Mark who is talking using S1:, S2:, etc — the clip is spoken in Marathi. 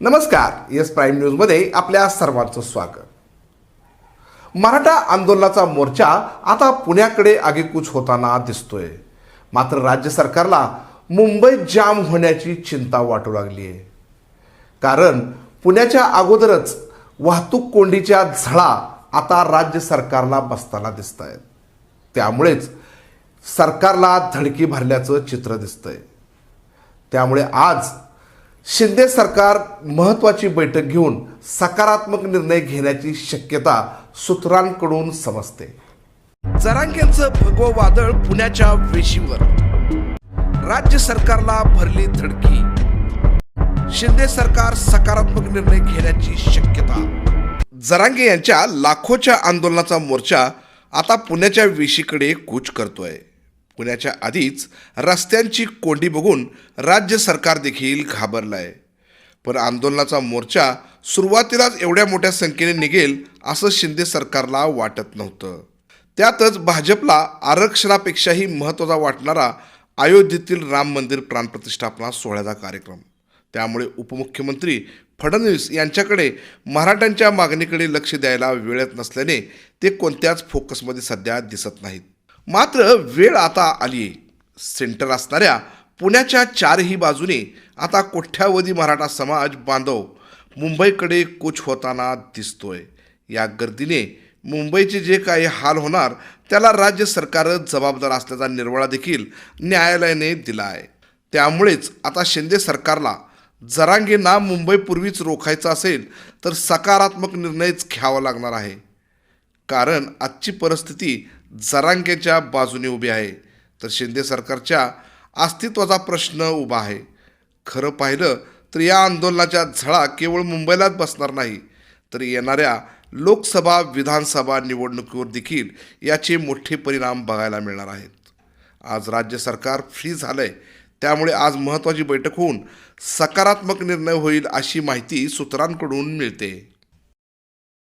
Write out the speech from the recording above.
S1: नमस्कार येस प्राईम न्यूजमध्ये आपल्या सर्वांचं स्वागत. मराठा आंदोलनाचा मोर्चा आता पुण्याकडे आगेकूच होताना दिसतोय. मात्र राज्य सरकारला मुंबईत जाम होण्याची चिंता वाटू लागली आहे कारण पुण्याच्या अगोदरच वाहतूक कोंडीच्या झळा आता राज्य सरकारला बसताना दिसत आहेत त्यामुळेच सरकारला धडकी भरल्याचं चित्र दिसतंय. त्यामुळे आज शिंदे सरकार महत्वाची बैठक घेऊन सकारात्मक निर्णय घेण्याची शक्यता सूत्रांकडून समजते. जरांगेंचं भगव वादळ पुण्याच्या वेशीवर. राज्य सरकारला भरली धडकी. शिंदे सरकार सकारात्मक निर्णय घेण्याची शक्यता. जरांगे यांच्या लाखोच्या आंदोलनाचा मोर्चा आता पुण्याच्या वेशीकडे कूच करतोय. पुण्याच्या आधीच रस्त्यांची कोंडी बघून राज्य सरकार देखील आहे पण आंदोलनाचा मोर्चा सुरुवातीलाच एवढ्या मोठ्या संख्येने निघेल असं शिंदे सरकारला वाटत नव्हतं. त्यातच भाजपला आरक्षणापेक्षाही महत्त्वाचा वाटणारा अयोध्येतील राम मंदिर प्राणप्रतिष्ठापना सोहळ्याचा कार्यक्रम. त्यामुळे उपमुख्यमंत्री फडणवीस यांच्याकडे मराठ्यांच्या मागणीकडे लक्ष द्यायला वेळत नसल्याने ते कोणत्याच फोकसमध्ये सध्या दिसत नाहीत. मात्र वेळ आता आली आहे सेंटर असणाऱ्या पुण्याच्या चारही बाजूने आता कोठ्यावधी मराठा समाज बांधव मुंबईकडे कूच होताना दिसतोय. या गर्दीने मुंबईचे जे काही हाल होणार त्याला राज्य सरकारच जबाबदार असल्याचा निर्वाळा देखील न्यायालयाने दिला आहे त्यामुळेच आता शिंदे सरकारला जरांगेंना मुंबईपूर्वीच रोखायचं असेल तर सकारात्मक निर्णयच घ्यावा लागणार आहे. कारण आजची परिस्थिती जरांगेच्या बाजूने उभी आहे. तर शिंदे सरकारच्या अस्तित्वाचा प्रश्न उभा आहे. खरं पाहिलं तर या आंदोलनाच्या झळा केवळ मुंबईलाच बसणार नाही तर येणाऱ्या लोकसभा विधानसभा निवडणुकीवर देखील याचे मोठे परिणाम बघायला मिळणार आहेत. आज राज्य सरकार फ्री झालं आहे त्यामुळे आज महत्त्वाची बैठक होऊन सकारात्मक निर्णय होईल अशी माहिती सूत्रांकडून मिळते.